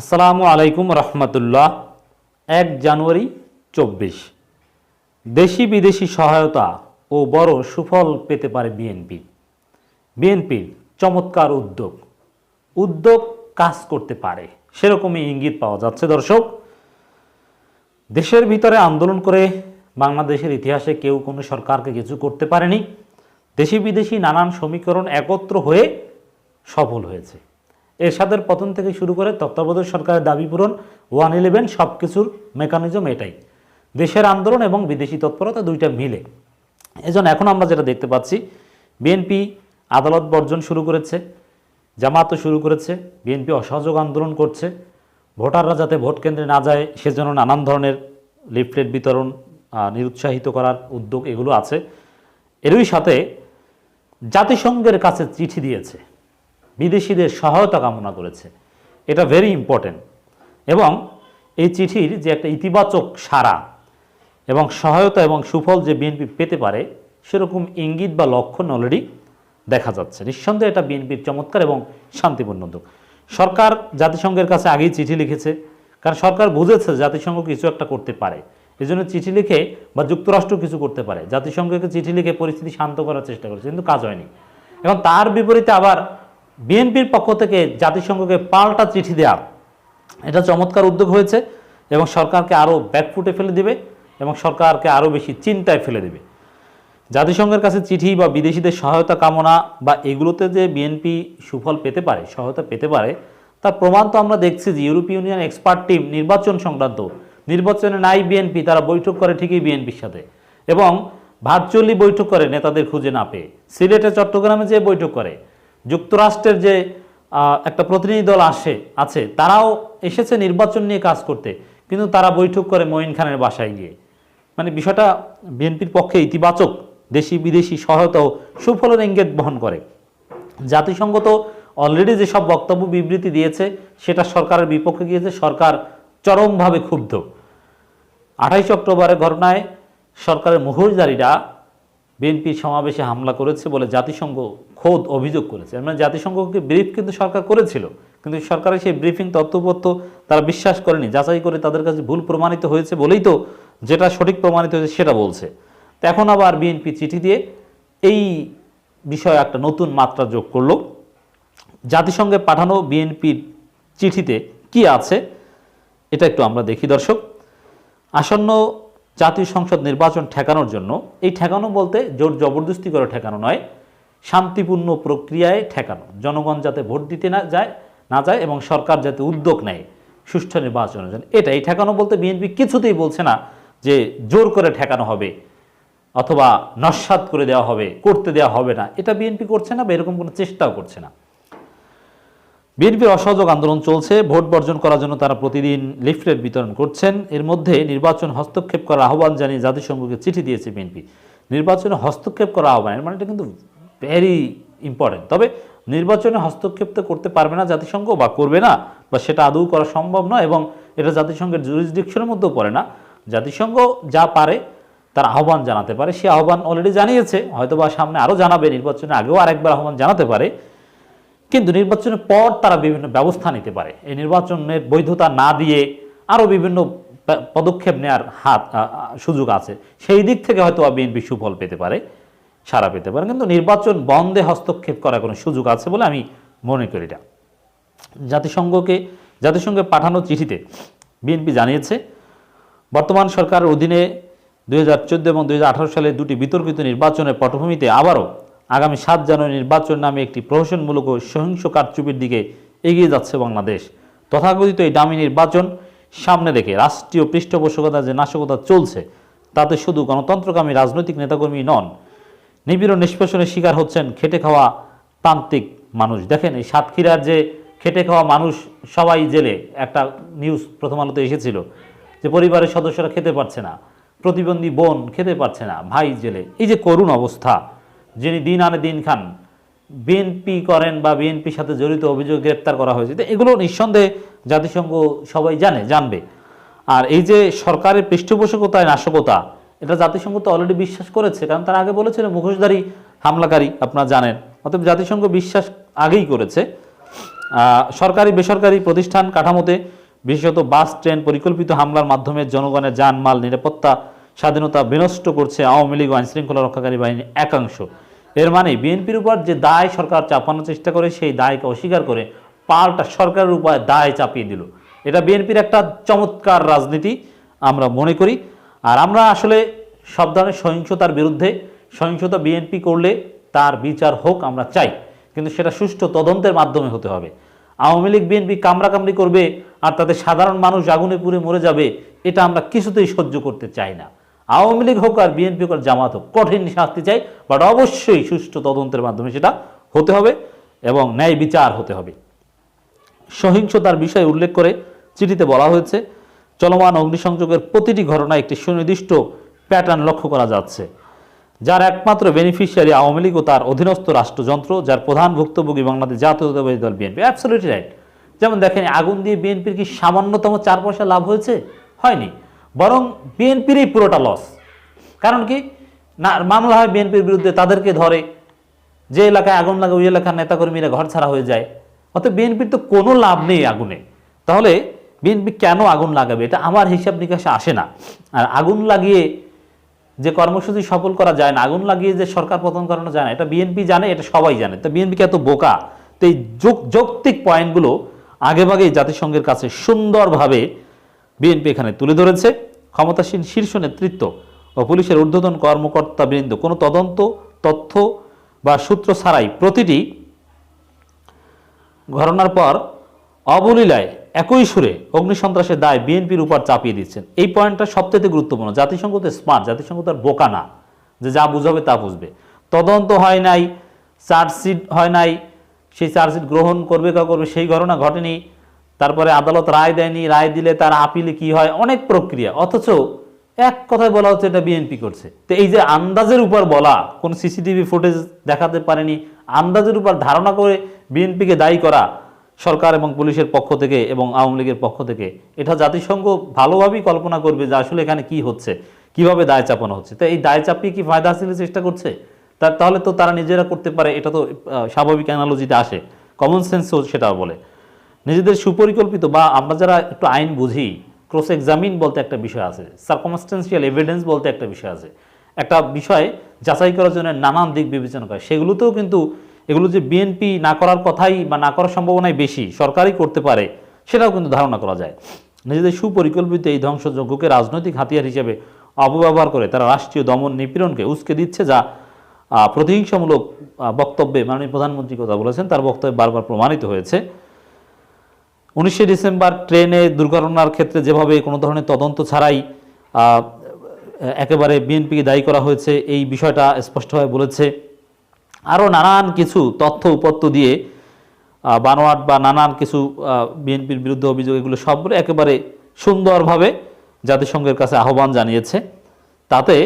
আসসালামু আলাইকুম রহমতুল্লাহ। এক জানুয়ারি চব্বিশ। দেশি বিদেশি সহায়তা ও বড় সুফল পেতে পারে বিএনপি। বিএনপির চমৎকার উদ্যোগ। উদ্যোগ কাজ করতে পারে। সেরকমই ইঙ্গিত পাওয়া যাচ্ছে দর্শক। দেশের ভিতরে আন্দোলন করে বাংলাদেশের ইতিহাসে কেউ কোনো সরকারকে কিছু করতে পারেনি। দেশি বিদেশি নানান সমীকরণ একত্র হয়ে সফল হয়েছে। এরশাদের পতন থেকে শুরু করে তত্ত্বাবধায়ক সরকারের দাবি পূরণ, ওয়ান ইলেভেন সব কিছুর মেকানিজম এটাই। দেশের আন্দোলন এবং বিদেশি তৎপরতা দুইটা মিলে। এজন্য এখন আমরা যেটা দেখতে পাচ্ছি, বিএনপি আদালত বর্জন শুরু করেছে জামাতও শুরু করেছে, বিএনপি অসহযোগ আন্দোলন করছে, ভোটাররা যাতে ভোট কেন্দ্রে না যায় সেজন্য নানান ধরনের লিফলেট বিতরণ নিরুৎসাহিত করার উদ্যোগ এগুলো আছে। এরই সাথে জাতিসংঘের কাছে চিঠি দিয়েছে। বিদেশিদের সহায়তা কামনা করেছে। এটা ভেরি ইম্পর্টেন্ট এবং এই চিঠির যে একটা ইতিবাচক সারা এবং সহায়তা এবং সুফল যে বিএনপি পেতে পারে, সেরকম ইঙ্গিত বা লক্ষণ অলরেডি দেখা যাচ্ছে। নিঃসন্দেহে এটা বিএনপির চমৎকার এবং শান্তিপূর্ণ উদ্যোগ সরকার জাতিসংঘের কাছে আগেই চিঠি লিখেছে, কারণ সরকার বুঝেছে জাতিসংঘ কিছু একটা করতে পারে। এই জন্য চিঠি লিখে বা যুক্তরাষ্ট্র কিছু করতে পারে। জাতিসংঘকে চিঠি লিখে পরিস্থিতি শান্ত করার চেষ্টা করেছে, কিন্তু কাজ হয়নি। এবং তার বিপরীতে আবার বিএনপির পক্ষ থেকে জাতিসংঘকে পাল্টা চিঠি দেওয়া এটা চমৎকার উদ্যোগ হয়েছে এবং সরকারকে আরও ব্যাকফুটে ফেলে দেবে এবং সরকারকে আরও বেশি চিন্তায় ফেলে দেবে। জাতিসংঘের কাছে চিঠি বা বিদেশিদের সহায়তা কামনা বা এগুলোতে যে বিএনপি সুফল পেতে পারে, সহায়তা পেতে পারে, তার প্রমাণ তো আমরা দেখছি যে ইউরোপীয় ইউনিয়ন এক্সপার্ট টিম, নির্বাচন সংক্রান্ত, নির্বাচনে নাই বিএনপি, তারা বৈঠক করে ঠিকই বিএনপির সাথে। এবং ভার্চুয়ালি বৈঠক করে নেতাদের খুঁজে না পেয়ে। সিলেটে, চট্টগ্রামে যে বৈঠক করে যুক্তরাষ্ট্রের যে একটা প্রতিনিধি দল আসে, আছে, তারাও এসেছে নির্বাচন নিয়ে কাজ করতে। কিন্তু তারা বৈঠক করে মঈন খানের বাসায় গিয়ে। মানে বিষয়টা বিএনপির পক্ষে ইতিবাচক, দেশি বিদেশি সহায়তা ও সুফলের ইঙ্গিত বহন করে। জাতিসংঘ তো অলরেডি যেসব বক্তব্য বিবৃতি দিয়েছে, সেটা সরকারের বিপক্ষে গিয়েছে, সরকার চরমভাবে ক্ষুব্ধ। আঠাইশ অক্টোবরের ঘটনায় সরকারের মুখোশধারীরা বিএনপির সমাবেশে হামলা করেছে বলে জাতিসংঘ খোদ অভিযোগ করেছে। মানে জাতিসংঘকে ব্রিফ কিন্তু সরকার করেছিল, কিন্তু সরকারের সেই ব্রিফিং তথ্যপত্র তারা বিশ্বাস করেনি। যাচাই করে তাদের কাছে ভুল প্রমাণিত হয়েছে বলেই তো যেটা সঠিক প্রমাণিত হয়েছে সেটা বলছে। তো এখন আবার বিএনপি চিঠি দিয়ে এই বিষয়ে একটা নতুন মাত্রা যোগ করল। জাতিসংঘে পাঠানো বিএনপির চিঠিতে কি আছে, এটা একটু আমরা দেখি দর্শক। আসন্ন জাতীয় সংসদ নির্বাচন ঠেকানোর জন্য, এই ঠেকানো বলতে জোর জবরদস্তি করে ঠেকানো নয় শান্তিপূর্ণ প্রক্রিয়ায় ঠেকানো। জনগণ যাতে ভোট দিতে না যায় না যায় এবং সরকার যাতে উদ্যোগ নেয়, সুষ্ঠু নির্বাচনের জন্য। এটাই ঠেকানো বলতে বিএনপি কিছুতেই বলছে না যে জোর করে ঠেকানো হবে অথবা নস্বাত করে দেওয়া হবে, করতে দেওয়া হবে না। এটা বিএনপি করছে না বা এরকম কোনো চেষ্টাও করছে না। বিএনপির অসহযোগ আন্দোলন চলছে, ভোট বর্জন করার জন্য তারা প্রতিদিন লিফলেট বিতরণ করছেন। এর মধ্যে নির্বাচন হস্তক্ষেপ করার আহ্বান জানিয়ে জাতিসংঘকে চিঠি দিয়েছে বিএনপি। নির্বাচনে হস্তক্ষেপ করা আহ্বান মানে এটা কিন্তু ভেরি ইম্পর্টেন্ট তবে নির্বাচনে হস্তক্ষেপ তো করতে পারবে না জাতিসংঘ বা করবে না, বা সেটা আদৌ করা সম্ভব নয় এবং এটা জাতিসংঘের জুরিসডিকশনের মধ্যেও পড়ে না। জাতিসংঘ যা পারে, তার আহ্বান জানাতে পারে। সে আহ্বান অলরেডি জানিয়েছে, হয়তোবা সামনে আরও জানাবে, নির্বাচনে আগেও আরেকবার আহ্বান জানাতে পারে। কিন্তু নির্বাচনের পর তারা বিভিন্ন ব্যবস্থা নিতে পারে। এই নির্বাচনের বৈধতা না দিয়ে আরও বিভিন্ন পদক্ষেপ নেওয়ার হাত সুযোগ আছে। সেই দিক থেকে হয়তো বিএনপি সুফল পেতে পারে। সারা পেতে পারে কিন্তু নির্বাচন বন্ধে হস্তক্ষেপ করার কোনো সুযোগ আছে বলে আমি মনে করি না জাতিসংঘকে, জাতিসংঘে পাঠানো চিঠিতে বিএনপি জানিয়েছে, বর্তমান সরকারের অধীনে দুই হাজার চোদ্দ এবং দু হাজার আঠারো সালে দুটি বিতর্কিত নির্বাচনের পটভূমিতে আবারও আগামী সাত জানুয়ারি নির্বাচন নামে একটি প্রহসনমূলক ও সহিংস কারচুপির দিকে এগিয়ে যাচ্ছে বাংলাদেশ। তথাকথিত এই দামি নির্বাচন সামনে রেখে রাষ্ট্রীয় পৃষ্ঠপোষকতা যে নাশকতা চলছে, তাতে শুধু গণতন্ত্রকামী রাজনৈতিক নেতাকর্মী নন নিবিড় নিষ্পেষণের শিকার হচ্ছেন খেটে খাওয়া প্রান্তিক মানুষ। দেখেন এই সাতক্ষীরার যে খেটে খাওয়া মানুষ সবাই জেলে। একটা নিউজ প্রথম আলোতে এসেছিল যে পরিবারের সদস্যরা খেতে পারছে না, প্রতিবন্ধী বোন খেতে পারছে না, ভাই জেলে। এই যে করুণ অবস্থা, যিনি দিন আনে দিন খান, বিএনপি করেন বা বিএনপির সাথে জড়িত অভিযোগ গ্রেপ্তার করা হয়েছে, তো এগুলো নিঃসন্দেহে জাতিসংঘ সবাই জানে, জানবে। আর এই যে সরকারের পৃষ্ঠপোষকতায় নাশকতা এটা জাতিসংঘ তো অলরেডি বিশ্বাস করেছে, কারণ তারা আগে বলেছিল মুখোশধারী হামলাকারী, আপনারা জানেন। অতএব জাতিসংঘ বিশ্বাস আগেই করেছে। সরকারি, বেসরকারি প্রতিষ্ঠান কাঠামোতে, বিশেষত বাস, ট্রেন পরিকল্পিত হামলার মাধ্যমে জনগণের যানমাল নিরাপত্তা, স্বাধীনতা বিনষ্ট করছে আওয়ামী লীগ ও আইনশৃঙ্খলা রক্ষাকারী বাহিনীর একাংশ। এর মানে বিএনপির উপর যে দায় সরকার চাপানোর চেষ্টা করে, সেই দায়কে অস্বীকার করে পাল্টা সরকারের উপায় দায় চাপিয়ে দিল। এটা বিএনপির একটা চমৎকার রাজনীতি, আমরা মনে করি। আর আমরা আসলে সব ধরনের সহিংসতার বিরুদ্ধে সহিংসতা বিএনপি করলে তার বিচার হোক আমরা চাই। কিন্তু সেটা সুষ্ঠু তদন্তের মাধ্যমে হতে হবে। আওয়ামী লীগ, বিএনপি কামড়াকামড়ি করবে আর তাতে সাধারণ মানুষ আগুনে পুড়ে মরে যাবে, এটা আমরা কিছুতেই সহ্য করতে চাই না। আওয়ামী লীগ হোক আর বিএনপি হোক আর জামাত হোক, কঠিন শাস্তি চাই বাট অবশ্যই সুষ্ঠু তদন্তের মাধ্যমে সেটা হতে হবে এবং ন্যায় বিচার হতে হবে। সহিংসতার বিষয়ে উল্লেখ করে চিঠিতে বলা হয়েছে চলমান অগ্নিসংযোগের প্রতিটি ঘটনায় একটি সুনির্দিষ্ট প্যাটার্ন লক্ষ্য করা যাচ্ছে, যার একমাত্র বেনিফিশিয়ারি আওয়ামী লীগ ও তার অধীনস্থ রাষ্ট্রযন্ত্র, যার প্রধান ভুক্তভোগী বাংলাদেশ জাতীয়তাবাদী দল বিএনপি। অ্যাবসলিউটলি রাইট যেমন দেখেন, আগুন দিয়ে বিএনপির কি সামান্যতম চার পয়সা লাভ হয়েছে? হয়নি। বরং বিএনপিরই পুরোটা লস কারণ কি? না, মামলা হয় বিএনপির বিরুদ্ধে, তাদেরকে ধরে যে এলাকায় আগুন লাগে, ওই এলাকার নেতাকর্মীরা ঘর ছাড়া হয়ে যায়। অত বিএনপির তো কোনো লাভ নেই আগুনে। তাহলে বিএনপি কেন আগুন লাগাবে? এটা আমার হিসাব নিকাশে আসে না। আর আগুন লাগিয়ে যে কর্মসূচি সফল করা যায় না, আগুন লাগিয়ে যে সরকার পতন করানো যায় না, এটা বিএনপি জানে, এটা সবাই জানে। তো বিএনপিকে এত বোকা? তো এই যৌক- যৌক্তিক পয়েন্টগুলো আগেভাগেই জাতিসংঘের কাছে সুন্দরভাবে বিএনপি এখানে তুলে ধরেছে। ক্ষমতাসীন শীর্ষ নেতৃত্ব ও পুলিশের ঊর্ধ্বতন কর্মকর্তাবৃন্দ, কোনো তদন্ত, তথ্য বা সূত্র ছাড়াই প্রতিটি ঘটনার পর অবলীলায় একই সুরে অগ্নিসন্ত্রাসের দায় বিএনপির উপর চাপিয়ে দিচ্ছেন। এই পয়েন্টটা সবচেয়ে গুরুত্বপূর্ণ। জাতিসংঘ তো স্মার্ট জাতিসংঘ তার বোকা না, যে যা বুঝাবে তা বুঝবে। তদন্ত হয় নাই, চার্জশিট হয় নাই, সেই চার্জশিট গ্রহণ করবে কা করবে সেই ঘটনা ঘটেনি। তারপরে আদালত রায় দেয়নি, রায় দিলে তার আপিলে কি হয়, অনেক প্রক্রিয়া। অথচ এক কথায় বলা হচ্ছে এটা বিএনপি করছে। তো এই যে আন্দাজের উপর বলা, কোন সিসিটিভি ফুটেজ দেখাতে পারেনি, আন্দাজের উপর ধারণা করে বিএনপিকে দায়ী করা সরকার এবং পুলিশের পক্ষ থেকে এবং আওয়ামী লীগের পক্ষ থেকে। এটা জাতিসংঘ ভালোভাবেই কল্পনা করবে যে আসলে এখানে কি হচ্ছে, কীভাবে দায় চাপানো হচ্ছে। তো এই দায় চাপিয়ে কি ফায়দা হাসিলের চেষ্টা করছে? তার তাহলে তো তারা নিজেরা করতে পারে, এটা তো স্বাভাবিক অ্যানালজিতে আসে। কমন সেন্সও সেটা বলে। নিজেদের সুপরিকল্পিত বা আমরা যারা একটু আইন বুঝি ক্রস এক্সামিন বলতে একটা বিষয় আছে সার্কমস্টেন্সিয়াল এভিডেন্স বলতে একটা বিষয় আছে। একটা বিষয় যাচাই করার জন্য নানান দিক বিবেচনা করে, সেগুলোতেও কিন্তু এগুলো যে বিএনপি না করার কথাই বা না করার সম্ভাবনাই বেশি, সরকারই করতে পারে, সেটাও কিন্তু ধারণা করা যায়। নিজেদের সুপরিকল্পিত এই ধ্বংসযজ্ঞকে রাজনৈতিক হাতিয়ার হিসেবে অপব্যবহার করে তারা রাষ্ট্রীয় দমন নিপীড়নকে উস্কে দিচ্ছে যা প্রতিহিংসামূলক বক্তব্যে মাননীয় প্রধানমন্ত্রী কথা বলেছেন, তার বক্তব্যে বারবার প্রমাণিত হয়েছে। উনিশে ডিসেম্বর ট্রেনে দুর্ঘটনার ক্ষেত্রে যেভাবে কোনো ধরনের তদন্ত ছাড়াই একেবারে বিএনপিকে দায়ী করা হয়েছে, এই বিষয়টা স্পষ্টভাবে বলেছে। আরও নানান কিছু তথ্য উপত্য দিয়ে বানোয়াট বা নানান কিছু বিএনপির বিরুদ্ধে অভিযোগ, এগুলো সবগুলো একেবারে সুন্দরভাবে জাতিসংঘের কাছে আহ্বান জানিয়েছে। তাতে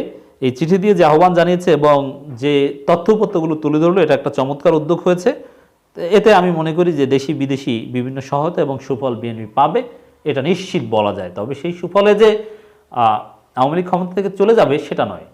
এই চিঠি দিয়ে যে আহ্বান জানিয়েছে এবং যে তথ্য উপত্যগুলো তুলে ধরলো, এটা একটা চমৎকার উদ্যোগ হয়েছে। এতে আমি মনে করি যে দেশি বিদেশি বিভিন্ন সহায়তা এবং সুফল বিএনপি পাবে, এটা নিশ্চিত বলা যায়। তবে সেই সুফলে যে আওয়ামী লীগ ক্ষমতা থেকে চলে যাবে, সেটা নয়।